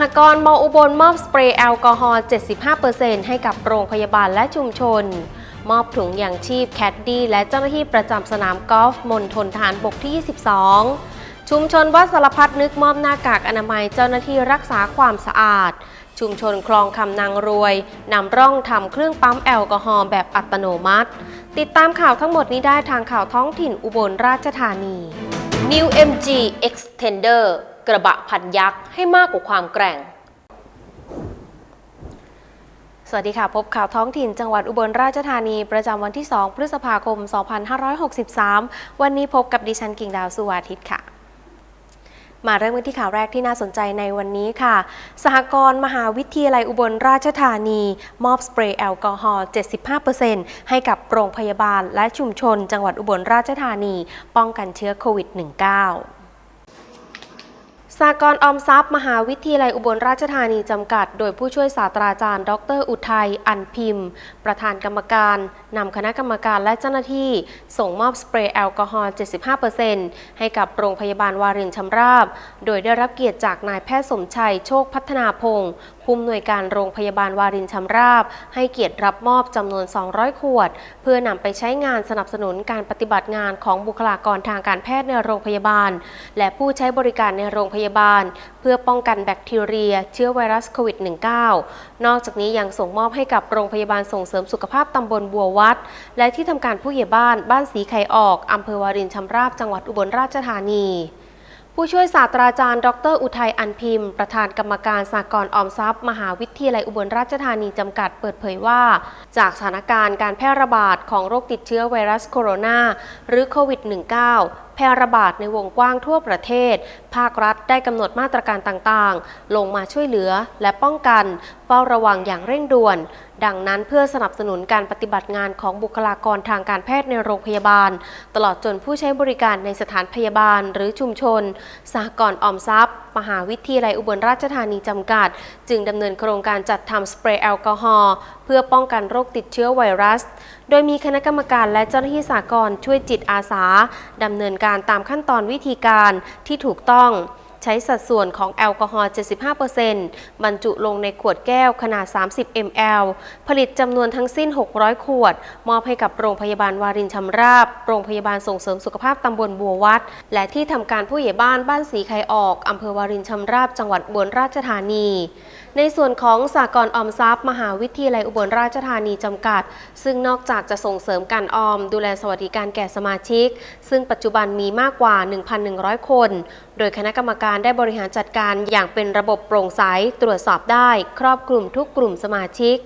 หกรณ์มออุบลมอบสเปรย์แอลกอฮอล์ 75%ให้กับโรงพยาบาลและชุมชน มอบถุงยางชีพแคดดี้และเจ้าหน้าที่ประจำสนามกอล์ฟมณฑลฐานบกที่ 22 ชุมชนวัดสารพัดนึกมอบหน้ากากอนามัยเจ้าหน้าที่รักษาความสะอาด ชุมชนคลองคำนางรวยนำร่องทำเครื่องปั๊มแอลกอฮอล์แบบอัตโนมัติ ติดตามข่าวทั้งหมดนี้ได้ทางข่าวท้องถิ่นอุบลราชธานี New MG Extender กระบะพันยักษ์ให้มากกว่าความแกร่ง สวัสดีค่ะ พบข่าวท้องถิ่นจังหวัดอุบลราชธานีประจำวันที่ 2 พฤษภาคม 2563 วันนี้พบกับดิฉันกิ่งดาวสุวาทิตค่ะมาเริ่มกันที่ข่าวแรกที่น่าสนใจในวันนี้ค่ะ สหกรณ์มหาวิทยาลัยอุบลราชธานี มอบสเปรย์แอลกอฮอล์ 75%ให้กับโรงพยาบาลและชุมชนจังหวัดอุบลราชธานี ป้องกันเชื้อโควิด -19 สากรออมทรัพย์ มหาวิทยาลัยอุบลราชธานีจำกัด โดยผู้ช่วยศาสตราจารย์ ดร อุทัย อันพิมพ์ ประธานกรรมการนำคณะกรรมการและเจ้าหน้าที่ ส่งมอบสเปรย์แอลกอฮอล์ 75%ให้กับโรงพยาบาลวารินชำราบ โดยได้รับเกียรติจากนายแพทย์สมชัย โชคพัฒนาพงศ์ผู้อำนวยการโรงพยาบาลวารินชำราบ ให้เกียรติรับมอบจำนวน 200 ขวด เพื่อนำไปใช้งานสนับสนุนการปฏิบัติงานของบุคลากรทางการแพทย์ในโรงพยาบาล และผู้ใช้บริการในโรงพยาบาล เพื่อป้องกันแบคทีเรีย เชื้อไวรัสโควิด -19 นอกจากนี้ยังส่งมอบให้กับโรงพยาบาลส่งเสริมสุขภาพตำบลบัววัด และที่ทำการผู้ใหญ่บ้านบ้านสีไข่ออกอำเภอวารินชำราบจังหวัดอุบลราชธานี ผู้ช่วยศาสตราจารย์ ดร อุทัย อันพิมพ์ ประธานกรรมการสากลออมทรัพย์ มหาวิทยาลัยอุบลราชธานีจำกัดเปิดเผยว่า จากสถานการณ์การแพร่ระบาดของโรคติดเชื้อไวรัสโคโรนาหรือโควิด -19 แพร่ระบาดในวงกว้างทั่วประเทศ ภาครัฐได้กำหนดมาตรการต่างๆ ลงมาช่วยเหลือและป้องกัน เฝ้าระวังอย่างเร่งด่วน ดังนั้นเพื่อสนับสนุนการปฏิบัติงานของบุคลากรทางการแพทย์ในโรงพยาบาล ตลอดจนผู้ใช้บริการในสถานพยาบาล หรือชุมชนสหกรณ์ออมทรัพย์ มหาวิทยาลัยอุบลราชธานีจำกัด จึงดำเนินโครงการจัดทำสเปรย์แอลกอฮอล์เพื่อป้องกันโรคติดเชื้อไวรัส โดยมีคณะกรรมการและเจ้าหน้าที่สากลช่วยจิตอาสาดำเนินการตามขั้นตอนวิธีการที่ถูกต้อง ใช้สัดส่วนของแอลกอฮอล์ 75%บรรจุลงในขวดแก้วขนาด 30 ml ผลิตจำนวนทั้งสิ้น 600 ขวด มอบให้กับโรงพยาบาลวารินชำราบ โรงพยาบาลส่งเสริมสุขภาพตำบลบัววัด และที่ทำการผู้ใหญ่บ้านบ้านสีไข่ออกอำเภอวารินชำราบ จังหวัดบุรีราชธานี ในส่วนของสากลออมทรัพย์ มหาวิทยาลัยอุบลราชธานีจำกัด ซึ่งนอกจากจะส่งเสริมการออม ดูแลสวัสดิการแก่สมาชิก ซึ่งปัจจุบันมีมากกว่า 1,100 คน โดยคณะกรรมการได้บริหารจัดการอย่างเป็นระบบโปร่งใสตรวจสอบได้ ครอบคลุมทุกกลุ่มสมาชิก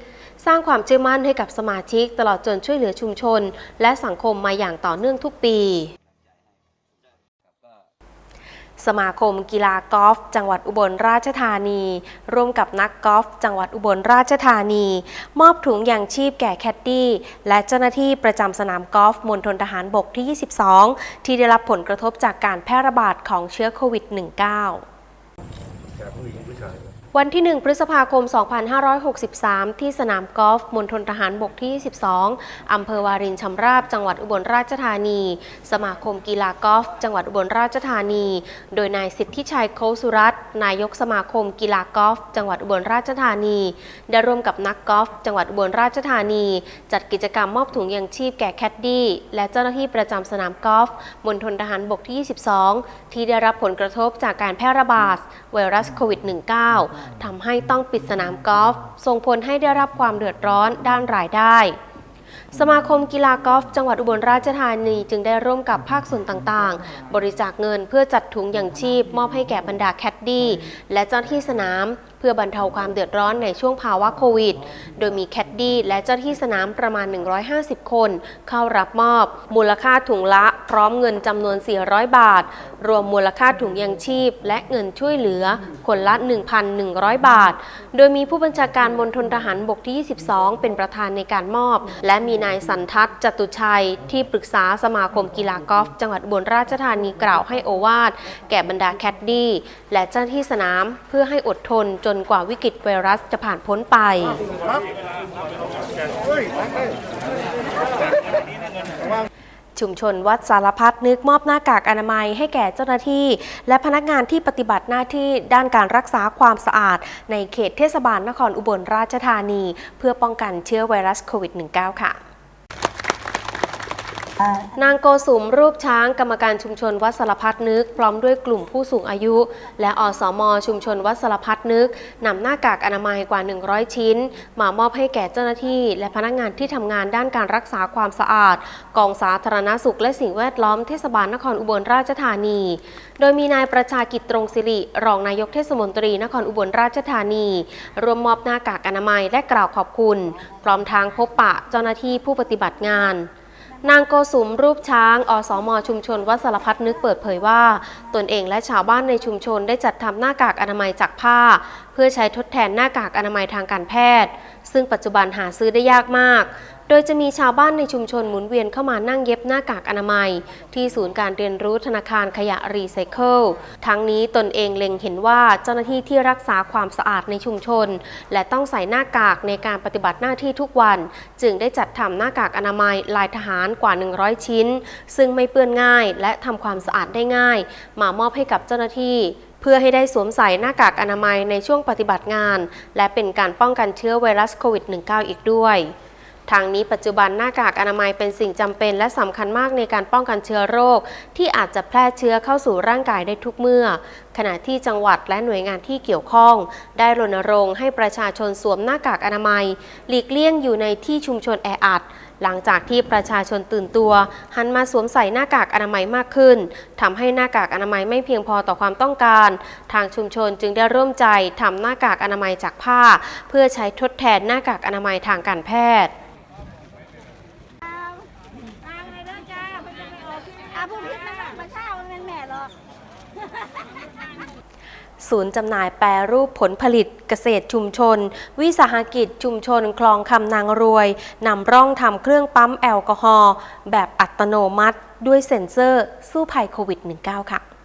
สร้างความเชื่อมั่นให้กับสมาชิก ตลอดจนช่วยเหลือชุมชน และสังคมมาอย่างต่อเนื่องทุกปี สมาคมกีฬากอล์ฟจังหวัดอุบลราชธานี ร่วมกับนักกอล์ฟจังหวัดอุบลราชธานี มอบถุงยางชีพแก่แคดดี้ และเจ้าหน้าที่ประจำสนามกอล์ฟมณฑลทหารบกที่ 22 ที่ได้รับผลกระทบจากการแพร่ระบาดของเชื้อโควิด -19 จากผู้หญิงผู้ชายวันที่ 1 พฤษภาคม 2563 ที่สนามกอล์ฟมณฑลทหารบกที่ 22 อำเภอวารินชำราบ จังหวัดอุบลราชธานี สมาคมกีฬากอล์ฟจังหวัดอุบลราชธานี โดยนายสิทธิชัยโคสุรัตน์นายกสมาคมกีฬากอล์ฟจังหวัดอุบลราชธานี ได้ร่วมกับนักกอล์ฟจังหวัดอุบลราชธานี จัดกิจกรรมมอบถุงยางชีพแก่แคดดี้และเจ้าหน้าที่ประจำสนามกอล์ฟมณฑลทหารบกที่ 22 ที่ได้รับผลกระทบจากการแพร่ระบาดไวรัสโควิด -19 ทำให้ต้องปิดสนามกอล์ฟส่งผลให้ได้รับความเดือดร้อนด้านรายได้ สมาคมกีฬากอล์ฟจังหวัดอุบลราชธานีจึงได้ร่วมกับภาคส่วนต่างๆ บริจาคเงินเพื่อจัดถุงอย่างชีพ มอบให้แก่บรรดาแคดดี้และเจ้าที่สนาม พื่อบรรเทาความเดือดร้อนในช่วงภาวะโควิด โดยมีแคดดี้และเจ้าที่สนามประมาณ 150 คน เข้ารับมอบ มูลค่าถุงละพร้อมเงินจำนวน 400 บาท รวมมูลค่าถุงยางชีพ และเงินช่วยเหลือ คนละ 1,100 บาท โดยมีผู้บัญชาการมณฑลทหารบกที่ 22 เป็นประธานในการมอบ และมีนายสันทัศน์จตุชัย ที่ปรึกษาสมาคมกีฬากอล์ฟจังหวัดอุบลราชธานีกล่าวให้โอวาทแก่บรรดาแคดดี้และเจ้าหน้าที่สนามเพื่อให้อดทนจนกว่าวิกฤตไวรัสจะผ่านพ้นไป ชุมชนวัดสารพัดนึกมอบหน้ากากอนามัยให้แก่เจ้าหน้าที่ และพนักงานที่ปฏิบัติหน้าที่ด้านการรักษาความสะอาด ในเขตเทศบาลนครอุบลราชธานี เพื่อป้องกันเชื้อไวรัสโควิด -19 ค่ะ นางโกสุมรูปช้างกรรมการชุมชนวัดสารพัดนึก พร้อมด้วยกลุ่มผู้สูงอายุ และอสม ชุมชนวัดสารพัดนึกนำหน้ากากอนามัยกว่า 100 ชิ้น มามอบให้แก่เจ้าหน้าที่ และพนักงานที่ทำงานด้านการรักษาความสะอาด กองสาธารณสุขและสิ่งแวดล้อมเทศบาลนครอุบลราชธานี โดยมีนายประชากิจตรงสิริ รองนายกเทศมนตรีนครอุบลราชธานีรวมมอบหน้ากากอนามัยและกล่าวขอบคุณ พร้อมทางพบปะเจ้าหน้าที่ผู้ปฏิบัติงาน นางโกสุมรูปช้าง อสม ชุมชนวัดสารพัดนึกเปิดเผยว่า ตนเองและชาวบ้านในชุมชนได้จัดทำหน้ากากอนามัยจากผ้า เพื่อใช้ทดแทนหน้ากากอนามัยทางการแพทย์ ซึ่งปัจจุบันหาซื้อได้ยากมาก โดยจะมีชาวบ้านในชุมชนหมุนเวียนเข้ามานั่งเย็บหน้ากากอนามัย ที่ศูนย์การเรียนรู้ธนาคารขยะรีไซเคิล ทั้งนี้ตนเองเล็งเห็นว่าเจ้าหน้าที่ที่รักษาความสะอาดในชุมชน และต้องใส่หน้ากากในการปฏิบัติหน้าที่ทุกวัน จึงได้จัดทำหน้ากากอนามัยลายทหารกว่า 100 ชิ้น ซึ่งไม่เปื้อนง่าย และทำความสะอาดได้ง่าย มามอบให้กับเจ้าหน้าที่เพื่อให้ได้สวมใส่หน้ากากอนามัยในช่วงปฏิบัติงาน และเป็นการป้องกันเชื้อไวรัสโควิด -19 อีกด้วย ทางนี้ปัจจุบันหน้ากากอนามัยเป็นสิ่งจำเป็น และสำคัญมากในการป้องกันเชื้อโรค ที่อาจจะแพร่เชื้อเข้าสู่ร่างกายได้ทุกเมื่อ ขณะที่จังหวัดและหน่วยงานที่เกี่ยวข้อง ได้รณรงค์ให้ประชาชนสวมหน้ากากอนามัย หลีกเลี่ยงอยู่ในที่ชุมชนแออัดหลังจากที่ประชาชนตื่นตัว หันมาสวมใส่หน้ากากอนามัยมากขึ้นทำให้หน้ากากอนามัยไม่เพียงพอต่อความต้องการ ทางชุมชนจึงได้ร่วมใจทำหน้ากากอนามัยจากผ้า เพื่อใช้ทดแทนหน้ากากอนามัยทางการแพทย์ ตามเลยนะจ้ามันจะไม่ออกอาผู้พิษมันมาเช่ามันเป็นแม่หรอก ศูนย์จำหน่ายแปรรูปผลผลิตเกษตรชุมชน วิสาหกิจชุมชนคลองคำนางรวยนำร่องทำเครื่องปั๊มแอลกอฮอล์แบบอัตโนมัติ ด้วยเซ็นเซอร์สู้ภัยโควิด -19 ค่ะ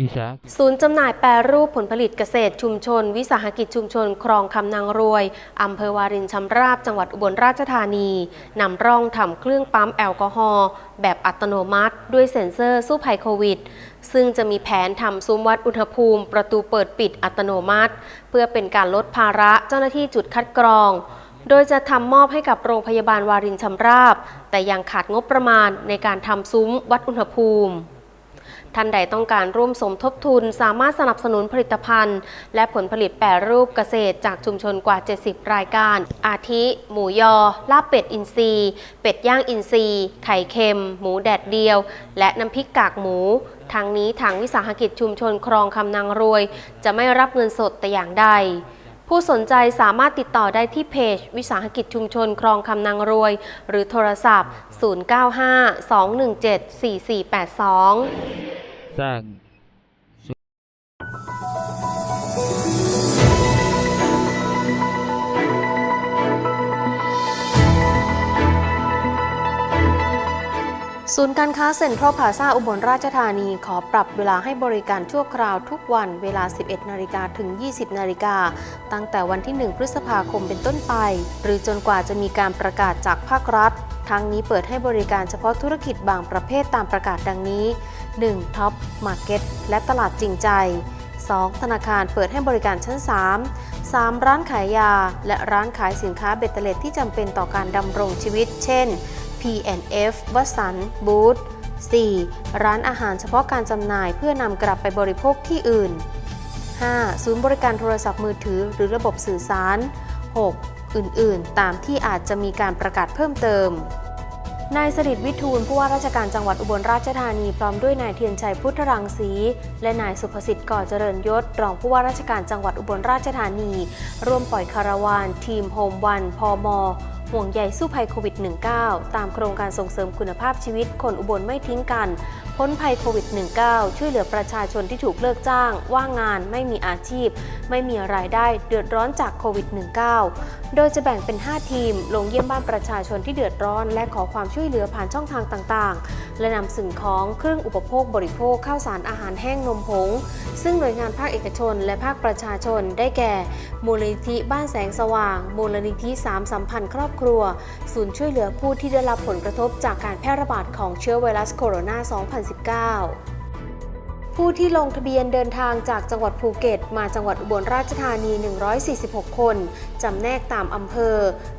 วิสาศูนย์จำหน่ายแปรรูปผลผลิตเกษตรชุมชน วิสาหกิจชุมชน ครองคำนางรวยอำเภอวารินชำราบจังหวัดอุบลราชธานีนำร่องทำเครื่องปั๊มแอลกอฮอล์แบบอัตโนมัติ ด้วยเซ็นเซอร์สู้ภัยโควิด ซึ่งจะมีแผนทำซุ้มวัดอุณหภูมิ ประตูเปิดปิดอัตโนมัติ เพื่อเป็นการลดภาระเจ้าหน้าที่จุดคัดกรองโดยจะทำมอบให้กับโรงพยาบาลวารินชำราบ แต่ยังขาดงบประมาณในการทำซุ้มวัดอุณหภูมิ ท่านใดต้องการร่วมสมทบทุน สามารถสนับสนุนผลิตภัณฑ์ และผลผลิตแปรรูปเกษตร จากชุมชนกว่า 70 รายการ อาทิ หมูยอ ลาบเป็ดอินทรีย์ เป็ดย่างอินทรีย์ ไข่เค็ม หมูแดดเดียว และน้ำพริกกากหมูทางนี้ทางวิสาหกิจชุมชนครองคำนางรวย จะไม่รับเงินสดแต่อย่างใดผู้สนใจสามารถติดต่อได้ที่เพจ วิสาหกิจชุมชนครองคำนางรวย หรือโทรศัพท์ 095-217-4482 สร้างศูนย์การค้าเซ็นทรัลพาซาอุบลราชธานีขอปรับเวลาให้บริการชั่วคราวทุกวันเวลา 11 นาฬิกาถึง 20 นาฬิกา ตั้งแต่วันที่ 1 พฤษภาคมเป็นต้นไป หรือจนกว่าจะมีการประกาศจากภาครัฐ ทั้งนี้เปิดให้บริการเฉพาะธุรกิจบางประเภทตามประกาศดังนี้ 1. ท็อปมาร์เก็ตและตลาดจริงใจ 2. ธนาคารเปิดให้บริการชั้น 3 3. ร้านขายยา และร้านขายสินค้าเบตเตเลตที่จำเป็นต่อการดำรงชีวิต เช่น P&F วัสันบูธ 4. ร้านอาหารเฉพาะการจำหน่ายเพื่อนำกลับไปบริโภคที่อื่น 5. ศูนย์บริการโทรศัพท์มือถือหรือระบบสื่อสาร 6. อื่น ๆ ตามที่อาจจะมีการประกาศเพิ่มเติม นายสริดวิทูลผู้ว่าราชการจังหวัดอุบลราชธานีพร้อมด้วยนายเทียนชัยพุทธรังสี และนายสุภสิทธิ์ก่อเจริญยศรองผู้ว่าราชการจังหวัดอุบลราชธานี ร่วมปล่อยคาราวาน ทีมโฮมวันพอมห่วงใยสู้ภัยโควิด -19 ตามโครงการส่งเสริมคุณภาพชีวิตคนอุบลไม่ทิ้งกันพ้นภัยโควิด -19 ช่วยเหลือประชาชนที่ถูกเลิกจ้าง ว่างงานไม่มีอาชีพ ไม่มีรายได้เดือดร้อนจากโควิด -19 โดยจะแบ่งเป็น 5 ทีม ลงเยี่ยมบ้านประชาชนที่เดือดร้อน และขอความช่วยเหลือผ่านช่องทางต่างๆ และนำสิ่งของเครื่องอุปโภคบริโภคข้าวสารอาหารแห้งนมผง ซึ่งหน่วยงานภาคเอกชน และภาคประชาชนได้แก่ มูลนิธิบ้านแสงสว่าง มูลนิธิสามสัมพันธ์ครอบครัว ศูนย์ช่วยเหลือผู้ที่ได้รับผลกระทบจากการแพร่ระบาดของเชื้อไวรัสโคโรนา2019 ผู้ที่ลงทะเบียนเดินทางจากจังหวัดภูเก็ต มาจังหวัดอุบลราชธานี 146 คน จำแนกตามอำเภอ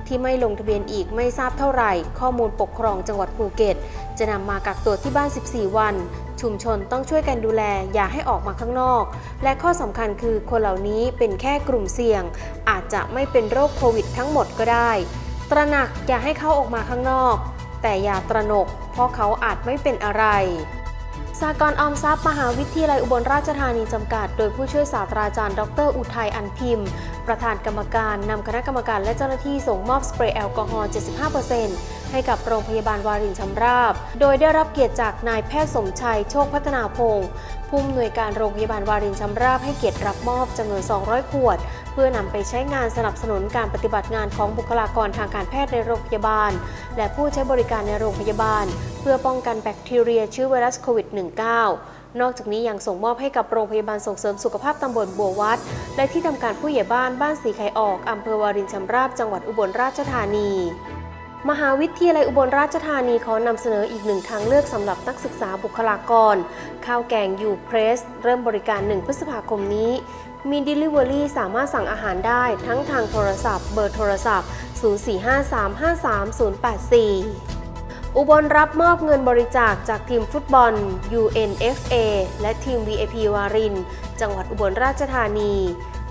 ที่ไม่ลงทะเบียนอีกไม่ทราบเท่าไหร่ ข้อมูลปกครองจังหวัดภูเก็ต จะนำมากักตัวที่บ้าน 14 วันชุมชนต้องช่วยกันดูแลอย่าให้ออกมาข้างนอก และข้อสำคัญคือคนเหล่านี้เป็นแค่กลุ่มเสี่ยง อาจจะไม่เป็นโรคโควิดทั้งหมดก็ได้ ตระหนักอย่าให้เขาออกมาข้างนอก แต่อย่าตระหนก เพราะเขาอาจไม่เป็นอะไรสากรณ์ออมทรัพย์มหาวิทยาลัยอุบลราชธานีจำกัด โดยผู้ช่วยศาสตราจารย์ ดร อุทัยอันพิมพ์ ประธานกรรมการนำคณะกรรมการและเจ้าหน้าที่ส่งมอบสเปรย์แอลกอฮอล์ 75%ให้กับโรงพยาบาลวารินชำราบ โดยได้รับเกียรติจากนายแพทย์สมชัย โชคพัฒนาพงศ์ผู้อำนวยการโรงพยาบาลวารินชำราบให้เกียรติรับมอบจำนวน 200 ขวด เพื่อนำไปใช้งานสนับสนุนการปฏิบัติงานของบุคลากรทางการแพทย์ในโรงพยาบาล และผู้ใช้บริการในโรงพยาบาล เพื่อป้องกันแบคทีเรียเชื้อไวรัสโควิด -19 นอกจากนี้ยังส่งมอบให้กับโรงพยาบาลส่งเสริมสุขภาพตำบลบัววัด และที่ทำการผู้ใหญ่บ้านบ้านสีไข่ออกอำเภอวารินชำราบจังหวัดอุบลราชธานีมหาวิทยาลัยอุบลราชธานีขอนำเสนออีกหนึ่งทางเลือกสำหรับนักศึกษาบุคลากร ข้าวแกงยูเพรส เริ่มบริการ 1 พฤษภาคมนี้ มี Delivery สามารถสั่งอาหารได้ทั้งทางโทรศัพท์ เบอร์โทรศัพท์ 0453533084 อุบลรับมอบเงินบริจาคจากทีมฟุตบอล UNFA และทีม VIP วาริน จังหวัดอุบลราชธานี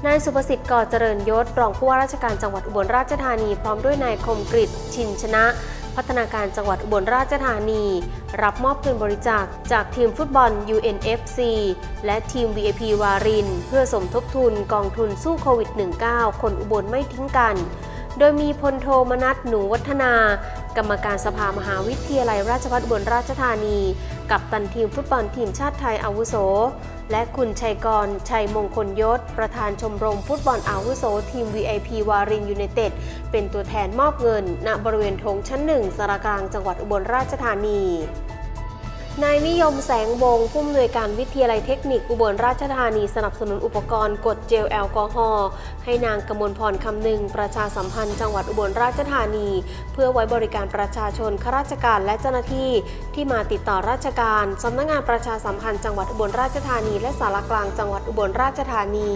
นายสุภสิทธิ์ก่อเจริญยศ รองผู้ว่าราชการจังหวัดอุบลราชธานี พร้อมด้วยนายคมกริตชินชนะ พัฒนาการจังหวัดอุบลราชธานี รับมอบเงินบริจาคจากทีมฟุตบอล UNFC และทีม VIP วาริน เพื่อสมทบทุนกองทุนสู้โควิด -19 คนอุบลไม่ทิ้งกัน โดยมีพลโทมนัสหนูวัฒนา กรรมการสภามหาวิทยาลัยราชภัฏอุบลราชธานี กับตันทีมฟุตบอลทีมชาติไทยอาวุโส และคุณชัยกร ชัยมงคลยศ ประธานชมรมฟุตบอลอาวุโส ทีม VIP วารินยูไนเต็ด เป็นตัวแทนมอบเงิน ณบริเวณธงชั้นหนึ่งสารกลางจังหวัดอุบลราชธานี นายนิยมแสงวงผู้อำนวยการวิทยาลัยเทคนิคอุบลราชธานีสนับสนุนอุปกรณ์กดเจลแอลกอฮอล์ให้นางกมลพรคำหนึ่งประชาสัมพันธ์จังหวัดอุบลราชธานี เพื่อไว้บริการประชาชนข้าราชการและเจ้าหน้าที่ที่มาติดต่อราชการสำนักงานประชาสัมพันธ์จังหวัดอุบลราชธานี และสารกลางจังหวัดอุบลราชธานี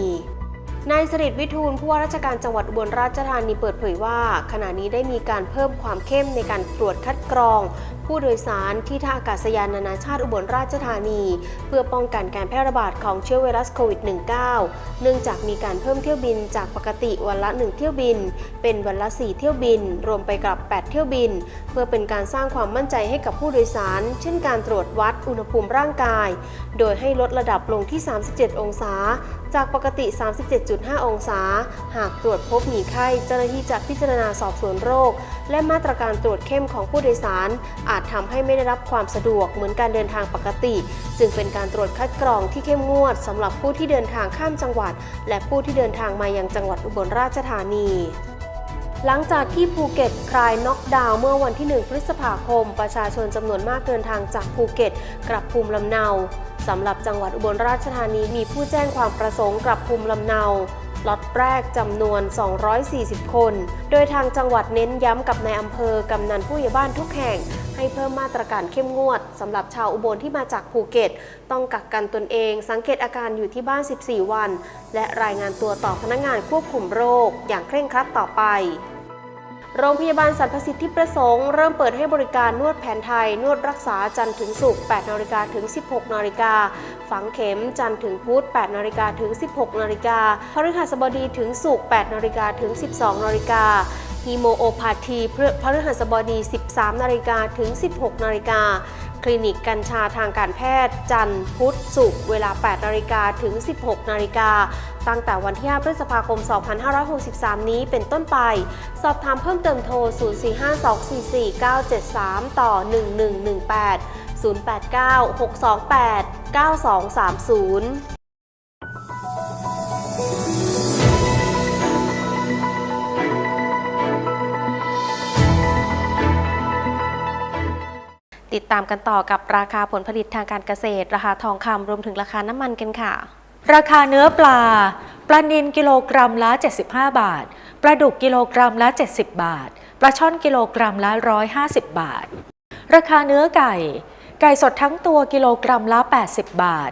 นายสริตวิทูลผู้ว่าราชการจังหวัดอุบลราชธานีเปิดเผยว่า ขณะนี้ได้มีการเพิ่มความเข้มในการตรวจคัดกรอง ผู้โดยสารที่ท่าอากาศยานนานาชาติอุบลราชธานี เพื่อป้องกันการแพร่ระบาดของเชื้อไวรัสโควิด -19 เนื่องจากมีการเพิ่มเที่ยวบินจากปกติวันละ 1 เที่ยวบิน เป็นวันละ 4 เที่ยวบิน รวมไปกับ 8 เที่ยวบิน เพื่อเป็นการสร้างความมั่นใจให้กับผู้โดยสาร เช่นการตรวจวัดอุณหภูมิร่างกาย โดยให้ลดระดับลงที่ 37 องศา จากปกติ 37.5 องศา หากตรวจพบมีไข้เจ้าหน้าที่จะพิจารณาสอบสวนโรค และมาตรการตรวจเข้มของผู้โดยสารอาจทำให้ไม่ได้รับความสะดวกเหมือนการเดินทางปกติ จึงเป็นการตรวจคัดกรองที่เข้มงวดสำหรับผู้ที่เดินทางข้ามจังหวัด และผู้ที่เดินทางมายังจังหวัดอุบลราชธานีหลังจากที่ภูเก็ตคลายน็อกดาวน์เมื่อวันที่ 1 พฤษภาคม ประชาชนจำนวนมากเดินทางจากภูเก็ต กลับภูมิลำเนาสำหรับจังหวัดอุบลราชธานีมีผู้แจ้งความประสงค์กลับภูมิลำเนา ล็อตแรกจำนวน 240 คน โดยทางจังหวัดเน้นย้ำกับนายอำเภอกำนันผู้ใหญ่บ้านทุกแห่ง ให้เพิ่มมาตรการเข้มงวดสำหรับชาวอุบลที่มาจากภูเก็ต ต้องกักกันตนเอง สังเกตอาการอยู่ที่บ้าน 14 วัน และรายงานตัวต่อพนักงานควบคุมโรคอย่างเคร่งครัดต่อไป โรงพยาบาลสรรพสิทธิประสงค์ เริ่มเปิดให้บริการนวดแผนไทย นวดรักษาจันทร์ถึงศุกร์8นาฬิกาถึง 16นาฬิกาฝังเข็มจันทร์ถึงพุธ8นาฬิกาถึง 16นาฬิกาพฤหัสบดีถึงศุกร์8นาฬิกาถึง 12นาฬิกาฮีโมโอพาธีพฤหัสบดี 13นาฬิกาถึง 16นาฬิกาคลินิกกัญชาทางการแพทย์ จันทร์พุธศุกร์เวลา 8 นาฬิกาถึง 16 นาฬิกา ตั้งแต่วันที่ 5 พฤษภาคม 2563 นี้เป็นต้นไป สอบถามเพิ่มเติมโทร 045244973 ต่อ 1118 089 628 9230ติดตามกันต่อกับราคาผลผลิตทางการเกษตร ราคาทองคำรวมถึงราคาน้ำมันกันค่ะ ราคาเนื้อปลา ปลานิลกิโลกรัมละ 75 บาท ปลาดุกกิโลกรัมละ 70 บาท ปลาช่อนกิโลกรัมละ 150 บาท ราคาเนื้อไก่ ไก่สดทั้งตัวกิโลกรัมละ 80 บาท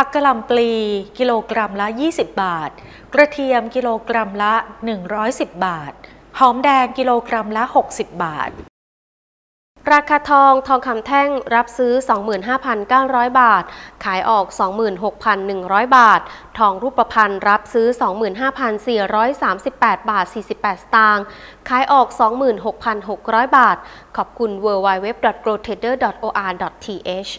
ผักกะหล่ำปลีกิโลกรัมละ 20 บาท กระเทียมกิโลกรัมละ 110 บาท หอมแดงกิโลกรัมละ 60 บาท ราคาทองทองคำแท่งรับซื้อ 25,900 บาท ขายออก 26,100 บาท ทองรูปพรรณรับซื้อ 25,438 บาท 48 สตางค์ ขายออก 26,600 บาท ขอบคุณ www.grotrader.or.th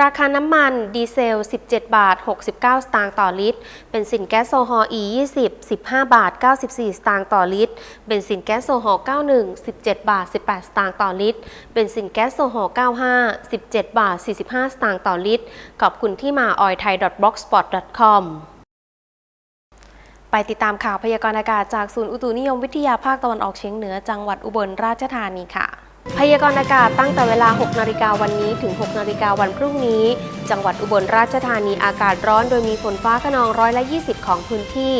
ราคาน้ำมันดีเซล 17 บาท 69 สตางค์ต่อลิตร เป็นสินแก๊สโซฮอล์ E20 15 บาท 94 สตางค์ต่อลิตร เป็นสินแก๊สโซฮอล์ 91 17 บาท 18 สตางค์ต่อลิตร เป็นสินแก๊สโซฮอล์ 95 17 บาท 45 สตางค์ต่อลิตร ขอบคุณที่มา oilthai.blogspot.com ไปติดตามข่าวพยากรณ์อากาศจากศูนย์อุตุนิยมวิทยาภาคตะวันออกเฉียงเหนือจังหวัดอุบลราชธานีค่ะ พยากรณ์อากาศตั้งแต่เวลา 6 นาฬิกาวันนี้ถึง 6 นาฬิกาวันพรุ่งนี้จังหวัดอุบลราชธานีอากาศร้อนโดยมีฝนฟ้าขนองร้อยละ20 ของพื้นที่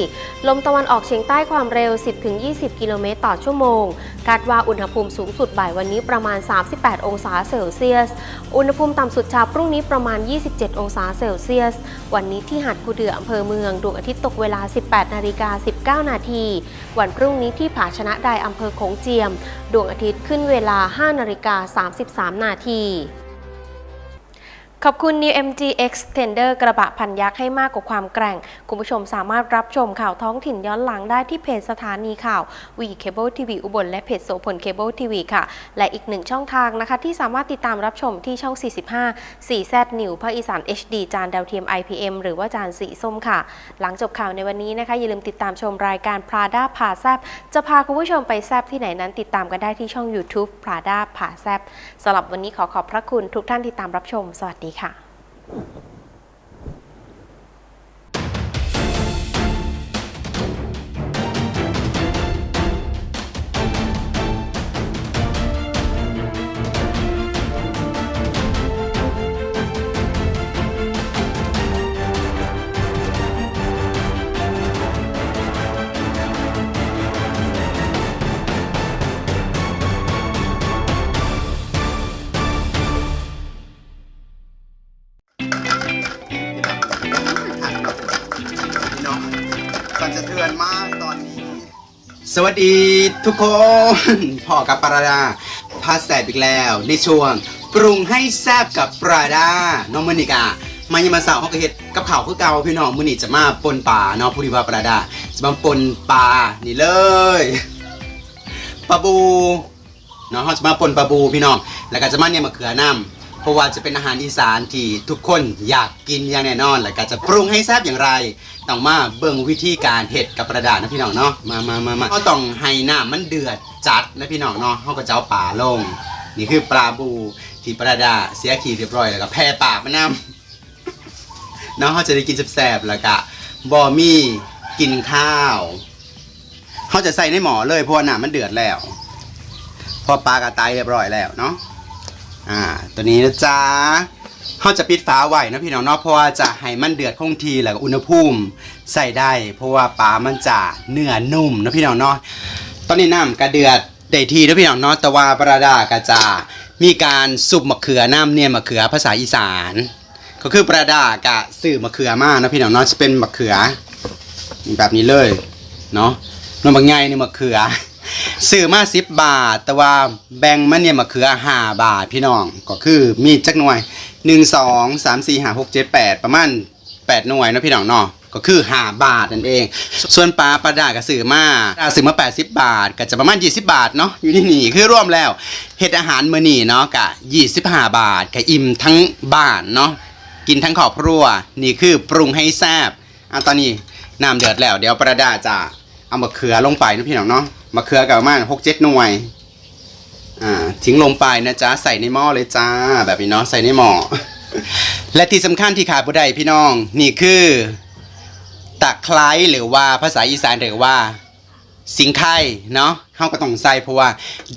ลมตะวันออกเฉียงใต้ความเร็ว 10-20 กิโลเมตรต่อชั่วโมงคาดว่าอุณหภูมิสูงสุดบ่ายวันนี้ประมาณ 38 องศาเซลเซียส อุณหภูมิต่ำสุดเช้าพรุ่งนี้ประมาณ 27 องศาเซลเซียส วันนี้ที่หาดกูเดืออำเภอเมืองดวงอาทิตย์ตกเวลา 18 นาฬิกา 19 นาทีวันพรุ่งนี้ที่ผาชนะไดอำเภอโขงเจียม ดวงอาทิตย์ขึ้นเวลา 5 นาฬิกา 33 นาที ขอบคุณ New MG Extender กระบะพันยักษ์ให้มากกว่าความแกร่ง คุณผู้ชมสามารถรับชมข่าวท้องถิ่นย้อนหลังได้ที่เพจสถานีข่าววีเคเบิลทีวีอุบลและเพจโสพลเคเบิลทีวีค่ะ และอีกหนึ่งช่องทางนะคะ ที่สามารถติดตามรับชมที่ช่อง 45 4Z New ภาคอีสาน HD จานดาวเทียม IPM หรือว่าจานสีส้มค่ะ หลังจบข่าวในวันนี้นะคะ อย่าลืมติดตามชมรายการ Prada ผ่าแซบจะพาคุณผู้ชมไปแซบที่ไหนนั้นติดตามกันได้ที่ช่อง YouTube Prada ผ่าแซบสำหรับวันนี้ขอขอบพระคุณทุกท่านที่ตามรับชม สวัสดีค่ะ สั่นสะเทือนมากตอนนี้ สวัสดีทุกคนพ่อกับปราดาพาแสบอีกแล้ว ในช่วง ปรุงให้แซบกับปราดาน้องมือนิกา มายมาสาวเขาก็เฮ็ดกับข่าวคือเก่าพี่น้องมือนิจะมาปนป่าเนาะผู้ดีว่าปราดา จะมาปนปลานี่เลยปลาบูเนาะเขาจะมาปนปลาบูพี่น้องแล้วก็จะมาเนี่ยมะเขือน้ำ เพราะว่าจะเป็นอาหารอีสานที่ทุกคนอยากกินอย่างแน่นอน แล้วก็จะปรุงให้แซ่บอย่างไร ต้องมาเบิ่งวิธีการเห็ดกับกระดาษนะพี่น้องเนาะ มามามามาเขาต้องให้น้ำมันเดือดจัดนะพี่น้องเนาะเขาก็จะเอาป่าลง นี่คือปลาบูที่ประดาเสียขีเรียบร้อยแล้วก็แพ่ปากมันน้ำเนาะเขาจะได้กินแซ่บๆแล้วก็บอมี่กินข้าวเขาจะใส่ในหม้อเลยเพราะว่าน้ำมันเดือดแล้ว พอปลากระตายเรียบร้อยแล้วเนาะ อ่า ตัวนี้นะจ๊ะเขาจะปิดฝาไว้นะพี่น้องเนาะเพราะว่าจะให้มันเดือดคงทีแล้วก็อุณหภูมิใส่ได้ เพราะว่าปลามันจะเนื้อนุ่มนะพี่น้องเนาะตอนนี้น้ำกระเดือดได้ทีนะพี่น้องเนาะแต่ว่าปราดาก็จะมีการสุบมะเขือน้ำเนี่ยมะเขือภาษาอีสาน ก็คือปราดากะซื้อมะเขือมากนะพี่น้องเนาะจะเป็นมะเขือแบบนี้เลยเนาะนมบางไงนี่มะเขือ ซื้อมาสิบบาท แต่ว่าแบ่งมันเนี่ยมะเขือห้าบาทพี่น้องก็คือมีจักหน่วยหนึ่งสองสามสี่ห้าหกเจ็ดแปดประมาณแปดหน่วยเนาะพี่น้องเนาะก็คือ5บาทนั่นเอง ส่วนปลาปลาดาก็ซื้อมาปลาซื้อมา80 บาท ก็จะประมาณ 20 บาทเนาะอยู่ที่นี่คือรวมแล้วเฮ็ดอาหารมื้อนี้เนาะก็25 บาทก็อิ่มทั้งบ้านเนาะกินทั้งครอบครัวนี่คือปรุงให้แซ่บอะตอนนี้น้ำเดือดแล้ว เดี๋ยวปลาดาจะเอามะเขือลงไปนะพี่น้องเนาะ มะเขือก็ประมาณ6-7หน่วย อ่า ทิ้งลงไปนะจ๊ะ ใส่ในหม้อเลยจ้า แบบนี้เนาะ ใส่ในหม้อ และที่สำคัญที่ขาดบ่ได้พี่น้อง นี่คือตะไคร้หรือว่าภาษาอีสานเรียกว่า สิงไข่เนาะเขาก็ต้องใส่เพราะว่า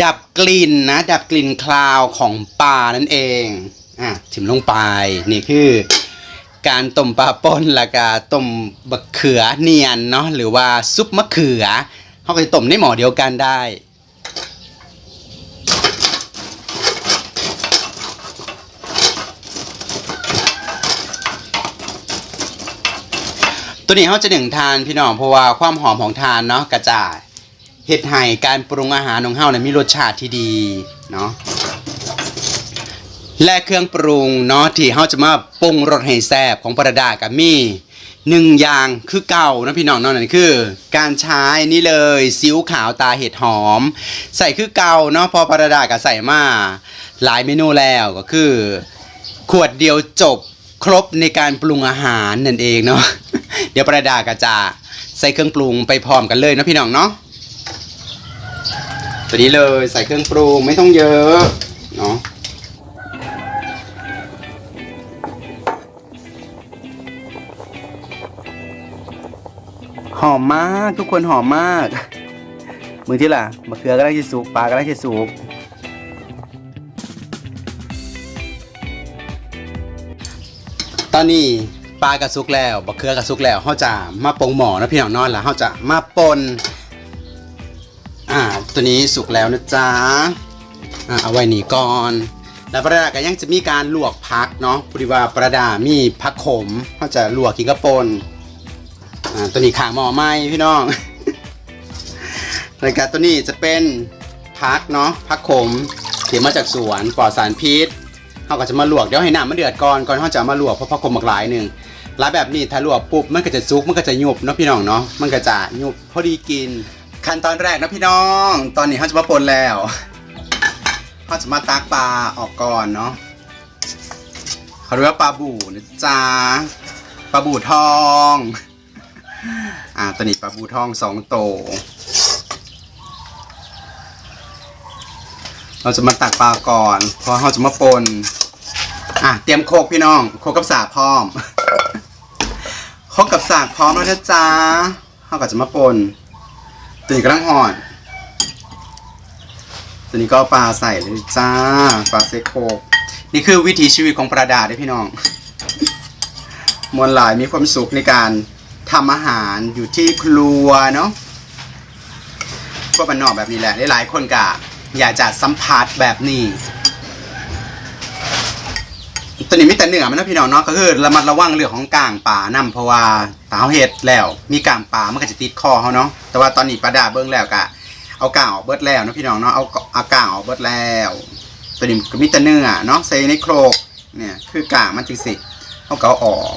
ดับกลิ่นนะ ดับกลิ่นคลาวของปลานั่นเอง อะถิมลงไป นี่คือการต้มปลาป่นแล้วก็ต้มบะเขือเนียนเนาะหรือว่าซุปมะเขือ เขาก็จะต้มในหม้อเดียวกันได้ตัวนี้เขาจะหนึ่งทานพี่น้องเพราะว่าความหอมของทานเนาะกระจายเฮ็ดให้การปรุงอาหารของเฮาเนี่ยมีรสชาติที่ดีเนาะและเครื่องปรุงเนาะที่เฮาจะมาปรุงรสให้แซ่บของประดากับมี หนึ่งอย่างคือเก่านะพี่น้องเนาะนั่นคือ การใช้นี่เลยซีอิ๊วขาวตาเห็ดหอม ใส่คือเก่าเนาะพอประดาก็ใส่มาหลายเมนูแล้วก็คือ ขวดเดียวจบครบในการปรุงอาหารนั่นเองเนาะเดี๋ยวประดาก็จะใส่เครื่องปรุงไปพร้อมกันเลยนะพี่น้องเนาะตัวนี้เลยใส่เครื่องปรุงไม่ต้องเยอะเนาะ หอมมากทุกคนหอมมาก มือที่ล่ะมะเขือกำลังจะสุกปลากำลังจะสุกตอนนี้ปลากระซุกแล้วบะเขือกระซุกแล้วเขาจะมาปงหมอนะพี่น้องนอนแล้วเขาจะมาปนอ่าตัวนี้สุกแล้วนะจ๊ะอ่าเอาไว้หนีก่อน แล้วประดาก็ยังจะมีการลวกพักเนาะพอดีว่าประดามีพักขมเขาจะลวกกินกระปน อ่าตัวนี้ขาหมอไหมพี่น้องรายการตัวนี้จะเป็นพักเนาะพักขมเขียมาจากสวนปลอดสารพิษเขาก็จะมาลวกเดี๋ยวให้น้ำมันเดือดก่อนก่อนเขาจะเอามาลวกเพราะพักขมหลากหลายหนึ่งหลายแบบนี้ถ้าลวกปุ๊บมันก็จะซุกมันก็จะยุบเนาะพี่น้องเนาะมันก็จะยุบพอดีกิน ขั้นตอนแรกนะพี่น้อง ตอนนี้เขาจะมาปนแล้วเขาจะมาตักปลาออกก่อนเนาะเขาเรียกว่าปลาบู่นะจ๊ะปลาบู่ทอง อ่าตัวนี้ปลาบูทองสองโตวเราจะมาตักปลาก่อน เพราะเราจะมาปนอะเตรียมโคกพี่น้อง โคกกับสากพร้อม โคกกับสากพร้อมแล้วนะจ๊ะเราก็จะมาปนตัวนี้กำลังห่อน ตัวนี้ก็ปลาใส่เลยจ้า ปลาเซโคก นี่คือวิถีชีวิตของประดาด้อพี่น้อง มวลหลายมีความสุขในการ ทำอาหารอยู่ที่ครัวเนาะพวกมันนอกแบบนี้แหละหลายๆคนกะอยากจะสัมผัสแบบนี้ตัวนี้มีแต่เนื้อมันนะพี่น้องเนาะก็คือระมัดระวังเรื่องของกลางป่านํเพราะว่าตาเฮาเห็ดแล้วมีกลางป่ามันก็จะติดคอเขาเนาะแต่ว่าตอนนี้ปลาดาเบิ้งแล้วกะเอากลางออกเบิดแล้วเนาะพี่น้องเนาะเอาเอากลางออกเบิดแล้วตัวนี้ก็มีแต่เนื้อเนาะใส่ในโครกเนี่ยคือกลางมันจริงสิเขาก็เอาออก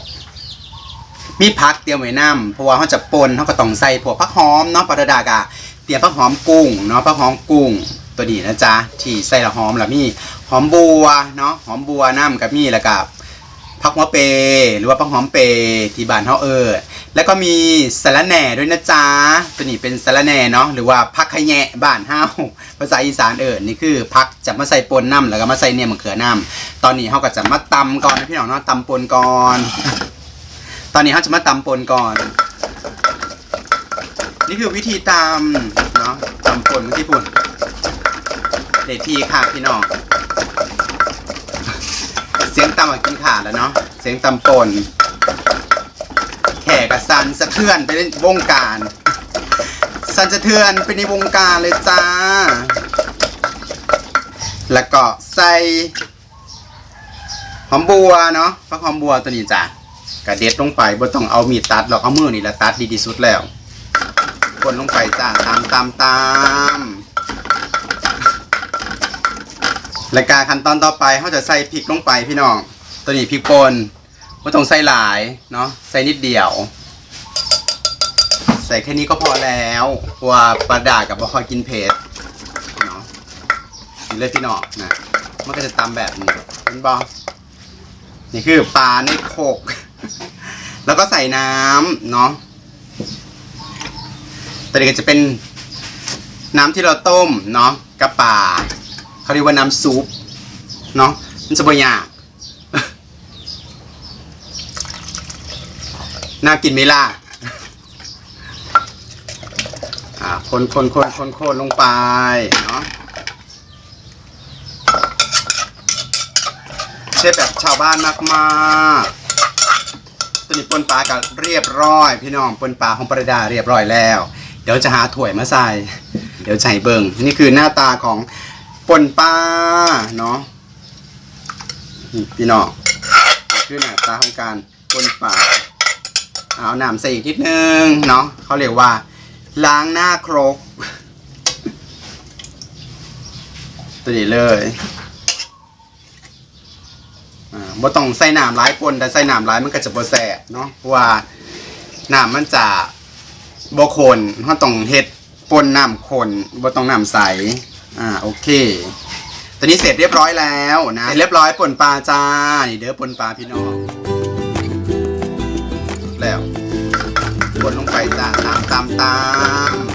มีพักเตรียมไว้น้ำเพราะว่าเขาจะปนเขาก็ต้องใส่พวกผักหอมเนาะปลาดากะเตรียมผักหอมกุ้งเนาะผักหอมกุ้งตัวนี้นะจ๊ะที่ใส่ละหอมละมีหอมบัวเนาะหอมบัวน้ำกับมีแล้วกับผักหัวเปยหรือว่าผักหอมเปยที่บ้านเขาเออแล้วก็มีสะระแหน่ด้วยนะจ๊ะตัวนี้เป็นสะระแหน่เนาะหรือว่าผักขะแยะบ้านเฮาภาษาอีสานเออนี่คือผักจะมาใส่ปนน้ำแล้วก็มาใส่เนี่ยมะเขือน้ำตอนนี้เขาก็จะมาตำก่อนนะพี่น้องเนาะตำปนก่อน ตอนนี้เขาจะมาตำปนก่อน นี่คือวิธีตำเนาะตำปนที่ปุ่นเดทีค่ะพี่น้องเสียงตำกินขาดแล้วเนาะเสียงตำปนแขกกับสันสะเทือนไปในวงการ สันสะเทือนไปในวงการเลยจ้า แล้วก็ใส่หอมบัวเนาะฟักหอมบัวตัวนี้จ้ะ กระเด็ดลงไปบ่ต้องเอามีดตัดหรอกเอามือนี่แหละตัดดีที่สุดแล้วคนลงไปจ้าตามตามตามรายการขั้นตอนต่อไปเขาจะใส่พริกลงไปพี่น้องตัวนี้พริกป่นบ่ต้องใส่หลายเนาะใส่นิดเดียว ใส่แค่นี้ก็พอแล้วเพราะว่าปลาดากับบ่คอยกินเผ็ดเนาะนี่เลยพี่น้องนะมันก็จะตำแบบนี้เห็นบอนี่คือปลาในโคก แล้วก็ใส่น้ำเนาะแต่เดี๋ยวก็จะเป็นน้ำที่เราต้มเนาะกับปลาเขาเรียกว่าน้ำซุปเนาะมันจะบ่ยากน่ากินไหมล่ะอ่าคนคนคนคนคนลงไปเนาะเชฟแบบชาวบ้านมากๆ ตัวนี้ปนปลากันเรียบร้อย พี่น้องปนปลาของประดาเรียบร้อยแล้ว เดี๋ยวจะหาถ้วยมาใส่ เดี๋ยวใส่เบิงนี่คือหน้าตาของปนปลาเนาะพี่น้องนี่คือหน้าตาของการปนปลาเอาน้ำใส่อีกนิดนึงเนาะเขาเรียกว่า ล้างหน้าครกตัวนี้เลย อ่าบ่ต้องใส่น้ำร้ายปนแต่ใส่น้ำร้ายมันก็จะบ่แสบเนาะเพราะว่าน้ำมันจะบ่คนเราต้องเฮ็ดปนน้ำคนบ่ต้องน้ำใสอ่าโอเคตอนนี้เสร็จเรียบร้อยแล้วนะเสร็จเรียบร้อยป่นปลาจ้านี่เด้อป่นปลาพี่น้องแล้วปนลงไปจ้าตามตามตาม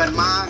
อนมาก